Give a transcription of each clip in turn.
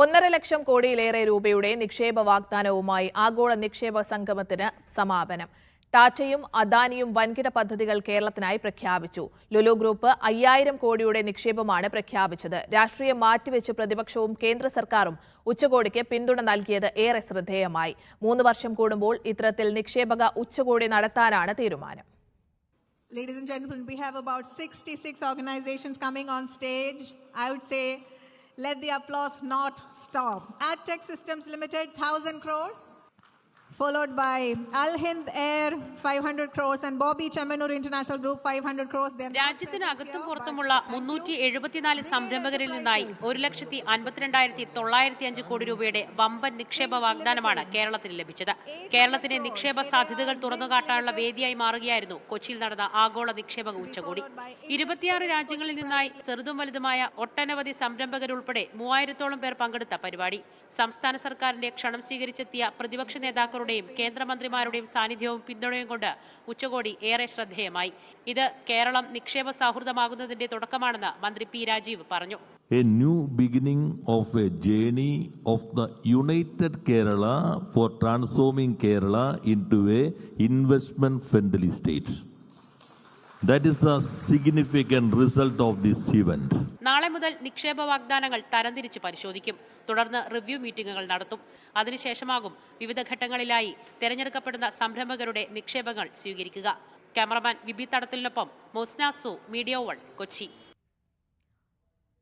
ഒന്നര ലക്ഷം കോടിയിലേറെ രൂപയുടെ നിക്ഷേപ വാഗ്ദാനവുമായി ആഗോള നിക്ഷേപ സംഗമത്തിന് സമാപനം. ടാറ്റയും അദാനിയും വൻകിട പദ്ധതികൾ കേരളത്തിനായി പ്രഖ്യാപിച്ചു. ലുലു ഗ്രൂപ്പ് അയ്യായിരം കോടിയുടെ നിക്ഷേപമാണ് പ്രഖ്യാപിച്ചത്. രാഷ്ട്രീയം മാറ്റിവെച്ച് പ്രതിപക്ഷവും കേന്ദ്ര സർക്കാരും ഉച്ചകോടിക്ക് പിന്തുണ നൽകിയത് ഏറെ ശ്രദ്ധേയമായി. മൂന്ന് വർഷം കൂടുമ്പോൾ ഇത്തരത്തിൽ നിക്ഷേപക ഉച്ചകോടി നടത്താനാണ് തീരുമാനം. Ladies and gentlemen, we have about 66 organizations coming on stage. I would say, let the applause not stop. AdTech Systems Limited, 1,000 crores. Followed by Alhind Air, 500 crores, and Bobby Chamanur International Group, 500 crores. രാജ്യത്തിനകത്തും പുറത്തുമുള്ള മുന്നൂറ്റി എഴുപത്തിനാല് സംരംഭകരിൽ നിന്നായി ഒരു ലക്ഷത്തി അൻപത്തിരണ്ടായിരത്തി തൊള്ളായിരത്തി അഞ്ച് കോടി രൂപയുടെ വമ്പൻ നിക്ഷേപ വാഗ്ദാനമാണ് കേരളത്തിന് ലഭിച്ചത്. കേരളത്തിന്റെ നിക്ഷേപ സാധ്യതകൾ തുറന്നുകാട്ടാനുള്ള വേദിയായി മാറുകയായിരുന്നു കൊച്ചിയിൽ നടന്ന ആഗോള നിക്ഷേപക ഉച്ചകോടി. ഇരുപത്തിയാറ് രാജ്യങ്ങളിൽ നിന്നായി ചെറുതും വലുതുമായ ഒട്ടനവധി സംരംഭകരുൾപ്പെടെ മൂവായിരത്തോളം പേർ പങ്കെടുത്ത പരിപാടി. സംസ്ഥാന സർക്കാരിന്റെ ക്ഷണം സ്വീകരിച്ചെത്തിയ പ്രതിപക്ഷ പിന്തുണയും കേന്ദ്രമന്ത്രിമാരുടെയും സാന്നിധ്യവും പിന്തുണയും കൊണ്ട് ഉച്ചകോടി ഏറെ ശ്രദ്ധേയമായി. ഇത് കേരളം നിക്ഷേപ സൗഹൃദമാകുന്നതിന്റെ തുടക്കമാണെന്ന് മന്ത്രി പി രാജീവ് പറഞ്ഞു. A new beginning of a journey of the united Kerala for transforming Kerala into a investment friendly state that is a significant result of this event നാളെ മുതൽ നിക്ഷേപ വാഗ്ദാനങ്ങൾ തരംതിരിച്ച് പരിശോധിക്കും. തുടർന്ന് റിവ്യൂ മീറ്റിംഗുകൾ നടത്തും. അതിനുശേഷമാകും വിവിധ ഘട്ടങ്ങളിലായി തെരഞ്ഞെടുക്കപ്പെടുന്ന സംരംഭകരുടെ നിക്ഷേപങ്ങൾ സ്വീകരിക്കുക. ക്യാമറമാൻ വിബി തടത്തിലിനൊപ്പം മൊസ്നാസു media one Kochi.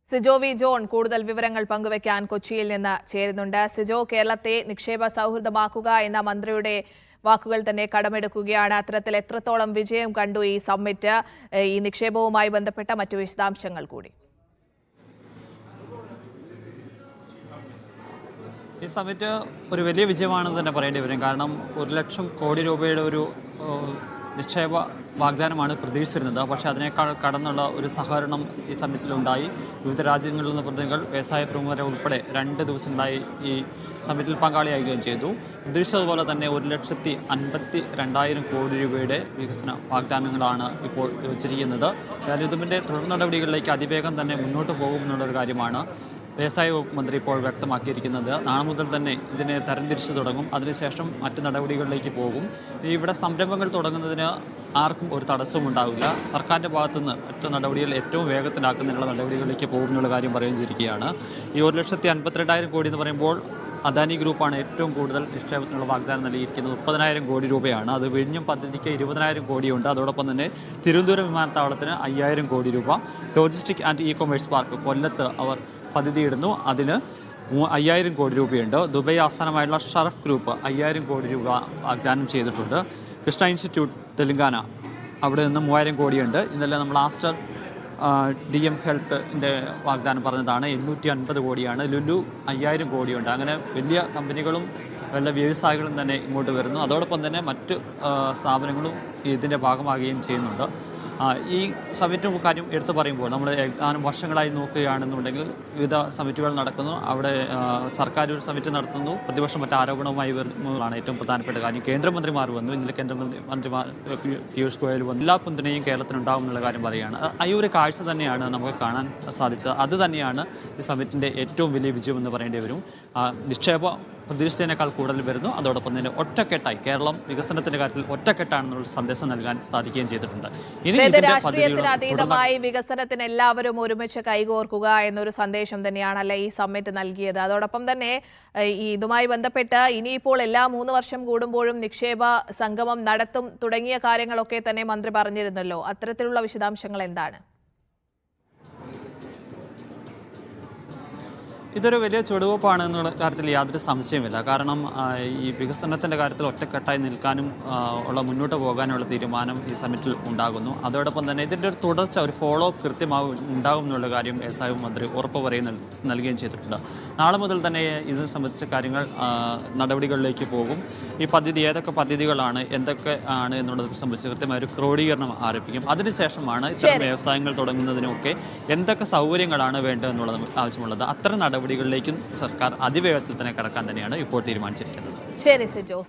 Sijo V John കൂടുതൽ വിവരങ്ങൾ പങ്കുവയ്ക്കാൻ കൊച്ചിയിൽ നിന്ന് ചേരുന്നുണ്ട്. സിജോ കേരളത്തെ നിക്ഷേപ സൗഹൃദമാക്കുക എന്ന മന്ത്രിയുടെ വാക്കുകൾ തന്നെ കടമെടുക്കുകയാണ്. അത്തരത്തിൽ എത്രത്തോളം വിജയം കണ്ടു ഈ സമ്മിറ്റ്? ഈ നിക്ഷേപവുമായി ബന്ധപ്പെട്ട മറ്റു വിശദാംശങ്ങൾ കൂടി. ഈ സമിറ്റ് ഒരു വലിയ വിജയമാണെന്ന് തന്നെ പറയേണ്ടി വരും. കാരണം ഒരു ലക്ഷം കോടി രൂപയുടെ ഒരു നിക്ഷേപ വാഗ്ദാനമാണ് പ്രതീക്ഷിച്ചിരുന്നത്. പക്ഷേ അതിനേക്കാൾ കടന്നുള്ള ഒരു സഹകരണം ഈ സമ്മിറ്റിലുണ്ടായി. വിവിധ രാജ്യങ്ങളിൽ നിന്ന് പ്രതിനിധികൾ വ്യവസായ പ്രമുഖരെ ഉൾപ്പെടെ രണ്ട് ദിവസങ്ങളായി ഈ സമ്മിറ്റിൽ പങ്കാളിയാകുകയും ചെയ്തു. പ്രതീക്ഷിച്ചതുപോലെ തന്നെ ഒരു ലക്ഷത്തി അൻപത്തി രണ്ടായിരം കോടി രൂപയുടെ വികസന വാഗ്ദാനങ്ങളാണ് ഇപ്പോൾ വച്ചിരിക്കുന്നത്. അതായത് ഇതിന്റെ തുടർ നടപടികളിലേക്ക് അതിവേഗം തന്നെ മുന്നോട്ട് പോകുമെന്നുള്ളൊരു കാര്യമാണ്. വ്യവസായ വകുപ്പ് മന്ത്രി ഇപ്പോൾ വ്യക്തമാക്കിയിരിക്കുന്നത് നാളെ മുതൽ തന്നെ ഇതിനെ തരംതിരിച്ചു തുടങ്ങും. അതിനുശേഷം മറ്റ് നടപടികളിലേക്ക് പോകും. ഇവിടെ സംരംഭങ്ങൾ തുടങ്ങുന്നതിന് ആർക്കും ഒരു തടസ്സവും ഉണ്ടാവില്ല. സർക്കാരിന്റെ ഭാഗത്തുനിന്ന് മറ്റ് നടപടികൾ ഏറ്റവും വേഗത്തിലാക്കുന്നതിനുള്ള നടപടികളിലേക്ക് പോകുന്നുള്ള കാര്യം പറയുകയും ചെയ്തിരിക്കുകയാണ്. ഈ ഒരു ലക്ഷത്തി അൻപത്തിരണ്ടായിരം കോടി എന്ന് പറയുമ്പോൾ അദാനി ഗ്രൂപ്പാണ് ഏറ്റവും കൂടുതൽ നിക്ഷേപത്തിനുള്ള വാഗ്ദാനം നൽകിയിരിക്കുന്നത്. മുപ്പതിനായിരം കോടി രൂപയാണ്. അത് വിഴിഞ്ഞം പദ്ധതിക്ക് ഇരുപതിനായിരം കോടിയുണ്ട്. അതോടൊപ്പം തന്നെ തിരുവനന്തപുരം വിമാനത്താവളത്തിന് അയ്യായിരം കോടി രൂപ. Logistic and e commerce park കൊല്ലത്ത് അവർ പദ്ധതിയിടുന്നു. അതിന് അയ്യായിരം കോടി രൂപയുണ്ട്. ദുബൈ ആസ്ഥാനമായുള്ള ഷറഫ് ഗ്രൂപ്പ് അയ്യായിരം കോടി രൂപ വാഗ്ദാനം ചെയ്തിട്ടുണ്ട്. കൃഷ്ണ ഇൻസ്റ്റിറ്റ്യൂട്ട് തെലങ്കാന. അവിടെ നിന്ന് മൂവായിരം കോടിയുണ്ട്. ഇന്നലെ നമ്മൾ ആസ്റ്റർ ഡി എം ഹെൽത്തിന്റെ വാഗ്ദാനം പറഞ്ഞതാണ്. എണ്ണൂറ്റി അൻപത് കോടിയാണ്. ലുലു അയ്യായിരം കോടിയുണ്ട്. അങ്ങനെ വലിയ കമ്പനികളും വല്ല വ്യവസായികളും തന്നെ ഇങ്ങോട്ട് വരുന്നു. അതോടൊപ്പം തന്നെ മറ്റ് സ്ഥാപനങ്ങളും ഇതിന്റെ ഭാഗമാകുകയും ചെയ്യുന്നുണ്ട്. ഈ സമിറ്റ് കാര്യം എടുത്തു പറയുമ്പോൾ നമ്മൾ ഏതാനും വർഷങ്ങളായി നോക്കുകയാണെന്നുണ്ടെങ്കിൽ വിവിധ സമിറ്റുകൾ നടക്കുന്നു. അവിടെ സർക്കാർ ഒരു സമിറ്റ് നടത്തുന്നു. പ്രതിപക്ഷം മറ്റ് ആരോപണവുമായി വരുന്നതാണ് ഏറ്റവും പ്രധാനപ്പെട്ട കാര്യം. കേന്ദ്രമന്ത്രിമാർ വന്നു. ഇന്നലെ കേന്ദ്രമന്ത്രി മന്ത്രിമാർ പീയൂഷ് ഗോയൽ വന്നു. എല്ലാ പിന്തുണയും കേരളത്തിനുണ്ടാവും എന്നുള്ള കാര്യം പറയുകയാണ്. ഈ ഒരു കാഴ്ച തന്നെയാണ് നമുക്ക് കാണാൻ സാധിച്ചത്. അത് തന്നെയാണ് ഈ സമിറ്റിന്റെ ഏറ്റവും വലിയ വിജയം എന്ന് പറയേണ്ടി വരും. നിക്ഷേപ പ്രതീക്ഷിച്ചതിനേക്കാൾ കൂടുതൽ വരുന്നു. അതോടൊപ്പം തന്നെ ഒറ്റക്കെട്ടായി കേരളം വികസനത്തിന്റെ കാര്യത്തിൽ ഒറ്റക്കെട്ടാണെന്നുള്ള സന്ദേശം നൽകാൻ സാധിക്കുകയും ചെയ്തിട്ടുണ്ട്. ഇനി രാഷ്ട്രീയത്തിന് അതീതമായി വികസനത്തിന് എല്ലാവരും ഒരുമിച്ച് കൈകോർക്കുക എന്നൊരു സന്ദേശം തന്നെയാണ് തന്നെയാണല്ലേ ഈ സമ്മിറ്റ് നൽകിയത്. അതോടൊപ്പം തന്നെ ഇതുമായി ബന്ധപ്പെട്ട് ഇനിയിപ്പോൾ എല്ലാ മൂന്ന് വർഷം കൂടുമ്പോഴും നിക്ഷേപ സംഗമം നടത്തും തുടങ്ങിയ കാര്യങ്ങളൊക്കെ തന്നെ മന്ത്രി പറഞ്ഞിരുന്നല്ലോ. അത്തരത്തിലുള്ള വിശദാംശങ്ങൾ എന്താണ്? ഇതൊരു വലിയ ചുവടുവെപ്പാണ് എന്നുള്ള കാര്യത്തിൽ യാതൊരു സംശയമില്ല കാരണം ഈ വികസനത്തിന്റെ കാര്യത്തിൽ ഒറ്റക്കെട്ടായി നിൽക്കാനും ഉള്ള മുന്നോട്ട് പോകാനുള്ള തീരുമാനം ഈ സമിറ്റിൽ ഉണ്ടാകുന്നു. അതോടൊപ്പം തന്നെ ഇതിന്റെ ഒരു തുടർച്ച ഒരു ഫോളോ അപ്പ് കൃത്യമാവും ഉണ്ടാകും എന്നുള്ള കാര്യം വ്യവസായ മന്ത്രി ഉറപ്പ് പറയും നൽ- നൽകുകയും ചെയ്തിട്ടുണ്ട്. നാളെ മുതൽ തന്നെ ഇത് സംബന്ധിച്ച കാര്യങ്ങൾ നടപടികളിലേക്ക് പോകും. ഈ പദ്ധതി ഏതൊക്കെ പദ്ധതികളാണ് എന്തൊക്കെ ആണ് എന്നുള്ളത് സംബന്ധിച്ച് കൃത്യമായ ഒരു ക്രോഡീകരണം ആരംഭിക്കും. അതിനുശേഷമാണ് ഇത്തരം വ്യവസായങ്ങൾ തുടങ്ങുന്നതിനൊക്കെ എന്തൊക്കെ സൗകര്യങ്ങളാണ് വേണ്ടതെന്നുള്ളത് ആവശ്യമുള്ളത്. അത്തരം നടപടികളിലേക്കും സർക്കാർ അതിവേഗത്തിൽ തന്നെ കടക്കാൻ തന്നെയാണ് ഇപ്പോൾ തീരുമാനിച്ചിരിക്കുന്നത്. ശരി സിജോ.